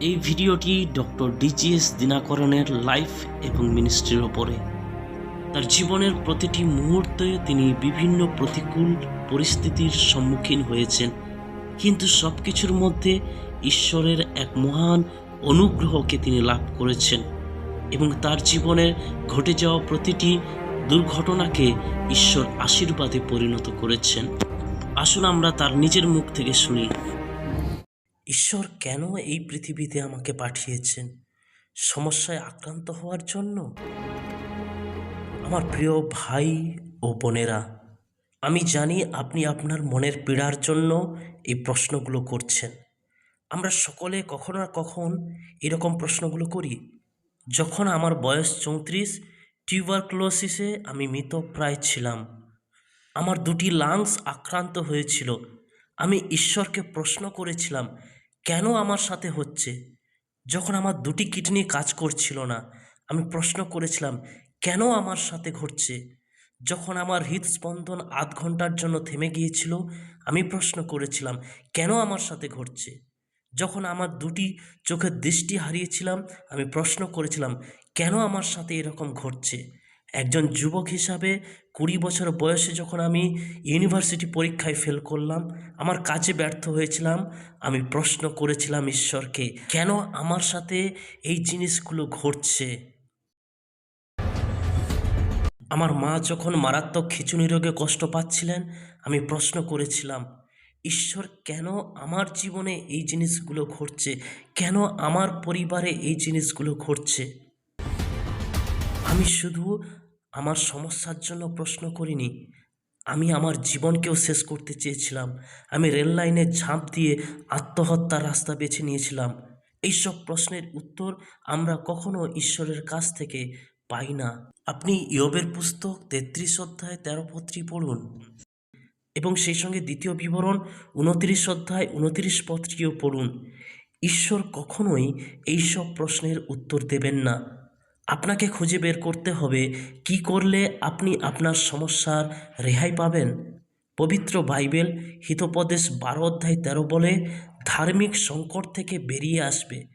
এই ভিডিওটি doctor DGS দিনাকরণের life এবং মিনিস্ট্রির ওপরে। তার জীবনের প্রতিটি মুহূর্তে তিনি বিভিন্ন প্রতিকূল পরিস্থিতির সম্মুখীন হয়েছেন। কিন্তু সব কিছুর মধ্যে ঈশ্বরের এক মহান অনুগ্রহকে তিনি লাভ করেছেন এবং তার জীবনের ঘটে যাওয়া প্রতিটি দুর্ঘটনাকে ঈশ্বর আশীর্বাদে পরিণত করেছেন। আসুন আমরা তার নিজের মুখ থেকে শুনি। ঈশ্বর কেন এই পৃথিবীতে আমাকে পাঠিয়েছেন? সমস্যায় আক্রান্ত হওয়ার জন্য? আমার প্রিয় ভাই ও বোনেরা, আমি জানি আপনি আপনার মনের পীড়ার জন্য এই প্রশ্নগুলো করছেন। আমরা সকলে কখনো না কখন এরকম প্রশ্নগুলো করি। যখন আমার বয়স চৌত্রিশ, টিউবারক্লোসিসে আমি মৃতপ্রায় ছিলাম। আমার দুটি লাংস আক্রান্ত হয়েছিল। আমি ঈশ্বরকে প্রশ্ন করেছিলাম কেন আমার সাথে হচ্ছে? যখন আমার দুটি কিডনি কাজ করছিল না, আমি প্রশ্ন করেছিলাম, কেন আমার সাথে ঘটছে? যখন আমার হৃদস্পন্দন আধ ঘণ্টার জন্য থেমে গিয়েছিল, আমি প্রশ্ন করেছিলাম, কেন আমার সাথে ঘটছে? যখন আমার দুটি চোখের দৃষ্টি হারিয়েছিলাম, আমি প্রশ্ন করেছিলাম, কেন আমার সাথে এরকম ঘটছে? একজন যুবক হিসাবে কুড়ি বছর বয়সে যখন আমি ইউনিভার্সিটি পরীক্ষায় ফেল করলাম, আমার কাজে ব্যর্থ হয়েছিলাম, আমি প্রশ্ন করেছিলাম ঈশ্বরকে, কেন আমার সাথে এই জিনিসগুলো ঘটছে? আমার মা যখন মারাত্মক খিচুনি রোগে কষ্ট পাচ্ছিলেন, আমি প্রশ্ন করেছিলাম, ঈশ্বর, কেন আমার জীবনে এই জিনিসগুলো ঘটছে? কেন আমার পরিবারে এই জিনিসগুলো ঘটছে? আমি শুধু আমার সমস্যার জন্য প্রশ্ন করিনি। আমি আমার জীবনকেও শেষ করতে চেয়েছিলাম। আমি রেল লাইনে ঝাঁপ দিয়ে আত্মহত্যার রাস্তা বেছে নিয়েছিলাম। এইসব প্রশ্নের উত্তর আমরা কখনো ঈশ্বরের কাছ থেকে পাই না। আপনি ইয়বের পুস্তক তেত্রিশ অধ্যায় তেরো পত্রী পড়ুন এবং সেই সঙ্গে দ্বিতীয় বিবরণ উনত্রিশ অধ্যায় উনত্রিশ পত্রীও পড়ুন। ঈশ্বর কখনোই এইসব প্রশ্নের উত্তর দেবেন না। আপনাকে খুঁজে বের করতে হবে কি করলে আপনি আপনার সমস্যার রেহাই পাবেন। পবিত্র বাইবেল হিতোপদেশ বারো অধ্যায় তেরো বলে, ধার্মিক সংকট থেকে বেরিয়ে আসবে।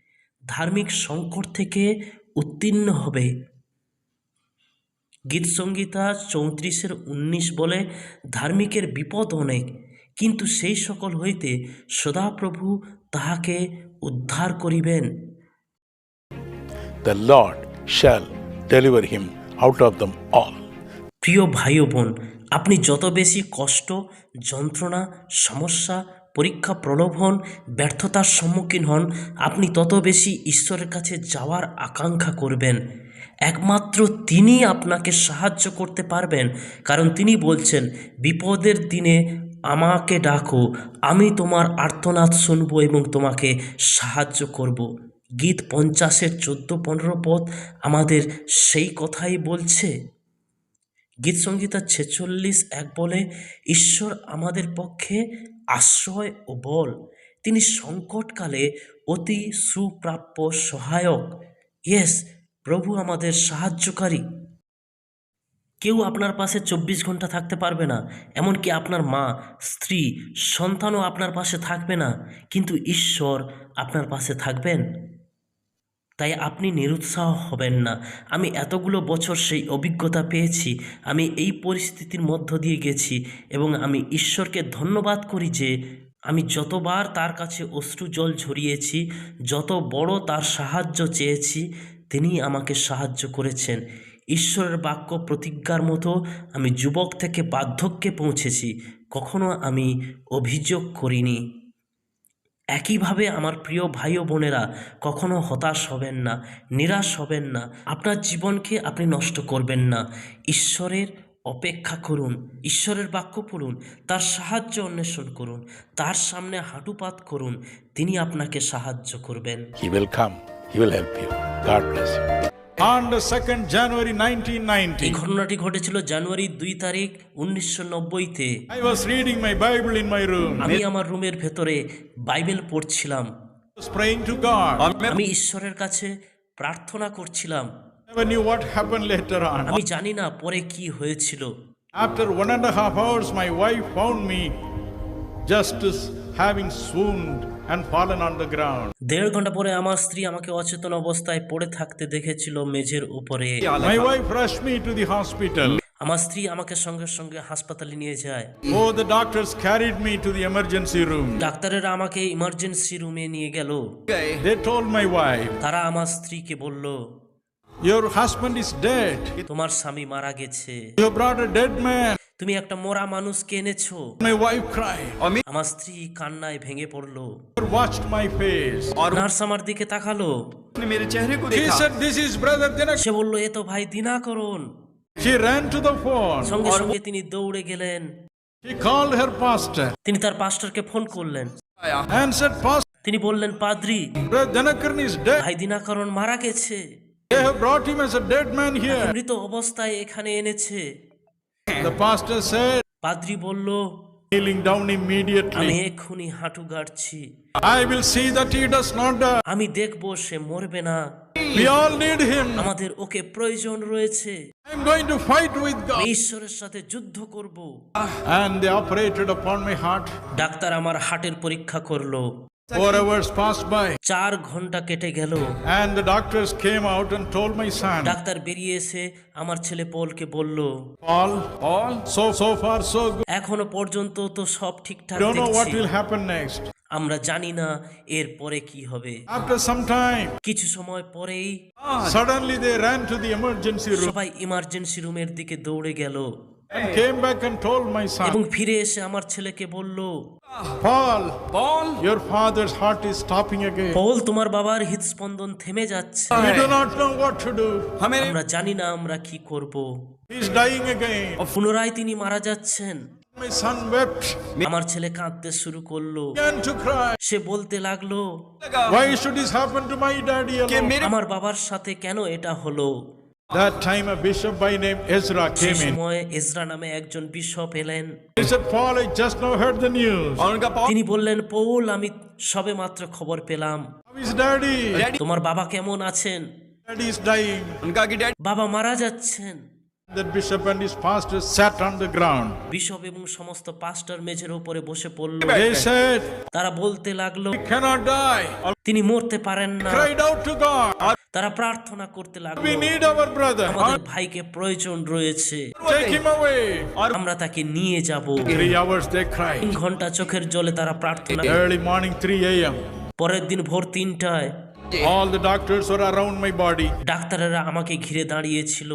ধার্মিক সংকট থেকে উত্তীর্ণ হবে। গীতসংগীতা চৌত্রিশের উনিশ বলে, ধার্মিকের বিপদ অনেক, কিন্তু সেই সকল হইতে সদাপ্রভু তাহাকে উদ্ধার করিবেন। The Lord shall deliver him out of them all. প্রিয় ভাই বোন, আপনি যত বেশি কষ্ট, যন্ত্রণা, সমস্যা, পরীক্ষা প্রলোভন ব্যর্থতার সম্মুখীন হন, আপনি তত বেশি ঈশ্বরের কাছে যাওয়ার আকাঙ্ক্ষা করবেন একমাত্র তিনি আপনাকে সাহায্য করতে পারবেন, কারণ তিনি বলছেন, বিপদের দিনে আমাকে ডাকো, আমি তোমার আর্তনাদ শুনব এবং তোমাকে সাহায্য করব গীত পঞ্চাশের চোদ্দ পনেরো পদ আমাদের সেই কথাই বলছে। গীত গীতসংগীতা ছেচল্লিশ এক বলে, ঈশ্বর আমাদের পক্ষে আশ্রয় ও বল। তিনি সংকটকালে অতি সুপ্রাপ্য সহায়ক। ইয়েস, প্রভু আমাদের সাহায্যকারী। কেউ আপনার পাশে চব্বিশ ঘণ্টা থাকতে পারবে না, এমনকি আপনার মা, স্ত্রী, সন্তানও আপনার পাশে থাকবে না। কিন্তু ঈশ্বর আপনার পাশে থাকবেন। তাই আপনি নিরুৎসাহ হবেন না। আমি এতগুলো বছর সেই অভিজ্ঞতা পেয়েছি। আমি এই পরিস্থিতির মধ্য দিয়ে গেছি এবং আমি ঈশ্বরকে ধন্যবাদ করি যে আমি যতবার তার কাছে অশ্রু জল ঝরিয়েছি, যত বড় তার সাহায্য চেয়েছি তিনি আমাকে সাহায্য করেছেন। ঈশ্বরের বাক্য প্রতিজ্ঞার মতো আমি যুবক থেকে বার্ধক্যে পৌঁছেছি। কখনো আমি অভিযোগ করিনি। একইভাবে আমার প্রিয় ভাই ও বোনেরা কখনো হতাশ হবেন না নিরাশ হবেন না আপনার জীবনকে আপনি নষ্ট করবেন না ঈশ্বরের অপেক্ষা করুন ঈশ্বরের বাক্য পড়ুন তার সাহায্য অন্বেষণ করুন তার সামনে হাঁটুপাত করুন তিনি আপনাকে সাহায্য করবেন হি will come, he will help you. God bless. On the 2nd January এই 1990, ঘটনাটি ঘটেছিল জানুয়ারি দুই তারিখ উনিশশো নব্বইতে I was reading my Bible in my room. আমি আমার রুমের ভেতরে বাইবেল পড়ছিলাম I was praying to God. আমি ঈশ্বরের কাছে প্রার্থনা করছিলাম Never knew what happened later on. আমি জানি না পরে কি হয়েছিল After one and a half hours, my wife found me just as having swooned and fallen on the ground. দেড় ঘণ্টা পরে আমার স্ত্রী আমাকে অচেতন অবস্থায় পড়ে থাকতে দেখেছিল মেঝের উপরে My wife rushed me to the hospital. আমার স্ত্রী আমাকে সঙ্গে সঙ্গে হাসপাতালে নিয়ে যায় Oh, the doctors carried me to the emergency room. ডাক্তারেরা আমাকে ইমার্জেন্সি রুমে নিয়ে গেল They told my wife, তারা আমার স্ত্রীকে বলল Your husband is dead. তোমার স্বামী মারা গেছে You brought a dead man. তুমি একটা মোরা মানুষকে এনেছো। আমার স্ত্রী কান্নায় ভেঙে পড়ল। নার্স আমার দিকে তাকালো। সে বলল এ তো ভাই দিনা করুন সঙ্গে সঙ্গে তিনি দৌড়ে গেলেন। তিনি তার পাস্টারকে ফোন করলেন। তিনি বললেন পাদ্রি ভাই দিনাকরণ মারা গেছে। মৃত অবস্থায় এখানে এনেছে। The pastor said, পাদ্রি বলল kneeling down আমি immediately, এক্ষুনি হাঁটু গাড়ছি I will see that he does not die. আমি দেখব সে মরবে না We all need him. আমাদের ওকে প্রয়োজন রয়েছে I'm going to fight with আমি God. ঈশ্বরের সাথে যুদ্ধ করব And they operated upon my heart. Doctor আমার হার্টের পরীক্ষা করল চার ঘণ্টা কেটে গেল। ডাক্তার বেরিয়ে এসে আমার ছেলে পলকে এখনও পর্যন্ত তো সব ঠিকঠাক ডোন্ট নো হোয়াট আমরা জানি না এর পরে কি হবে। আফটার সাম কিছু সময় পরেই suddenly they ran to the emergency room সবাই ইমার্জেন্সি রুমের দিকে দৌড়ে গেল। এবং ফিরে এসে আমার ছেলেকে বলল পল পল ইওর ফাদারস বাবার হৃদস্পন্দন থেমে যাচ্ছে। উই পুনরায় তিনি মারা যাচ্ছেন। আমার ছেলে কাঁদতে শুরু করল। সে বলতে লাগল why should this to my daddy আমার বাবার সাথে কেন এটা হলো? That time a bishop by name Ezra came in. সময় ইসরা নামে একজন বিশপ এলেন Bishop Paul I just now heard the news. তিনি বললেন পৌল আমি সবে মাত্র খবর পেলাম How is daddy? তোমার বাবা কেমন আছেন Daddy is dying. বাবা মারা যাচ্ছেন That bishop and his pastor sat on the ground. Bishop এবং সমস্ত পাস্টার মেঝের উপরে বসে পড়ল They said, তারা বলতে লাগল He cannot die. তিনি মরতে পারেন না Cried out to God. তারা প্রার্থনা করতে লাগল We need our brother. আমাদের ভাইকে প্রয়োজন রয়েছে Take him away. আমরা তাকে নিয়ে যাব Three hours they cried. তিন ঘণ্টা চোখের জলে তারা প্রার্থনা Early morning, 3 a.m. পরের দিন ভোর তিনটায় All the doctors were around my body. ডাক্তারেরা আমাকে ঘিরে দাঁড়িয়েছিল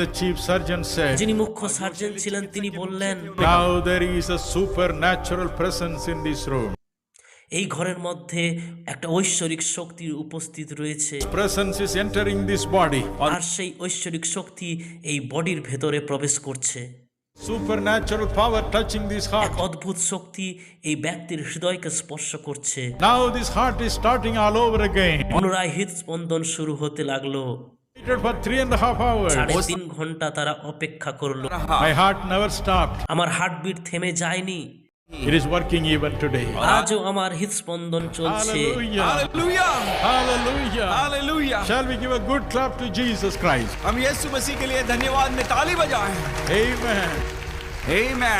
The chief surgeon said, যিনি মুখ্য সার্জন ছিলেন তিনি বললেন Now there is a supernatural presence in this room. এই ঘরের মধ্যে একটা ঐশ্বরিক শক্তির উপস্থিত রয়েছে Presence is entering this body. আর সেই ঐশ্বরিক শক্তি এই বডির ভেতরে প্রবেশ করছে Supernatural power touching this এক heart. অদ্ভুত শক্তি এই ব্যক্তির হৃদয়কে স্পর্শ করছে Now this heart is starting all over again. পুনরায় হৃদস্পন্দন শুরু হতে লাগল সাড়ে তিন ঘন্টা তারা অপেক্ষা করলো আমার হার্টবিট থেমে যায়নি It is working even today. Hallelujah! Hallelujah! Hallelujah! Shall we give a good clap to Jesus Christ? धन्यवाद Amen. Amen.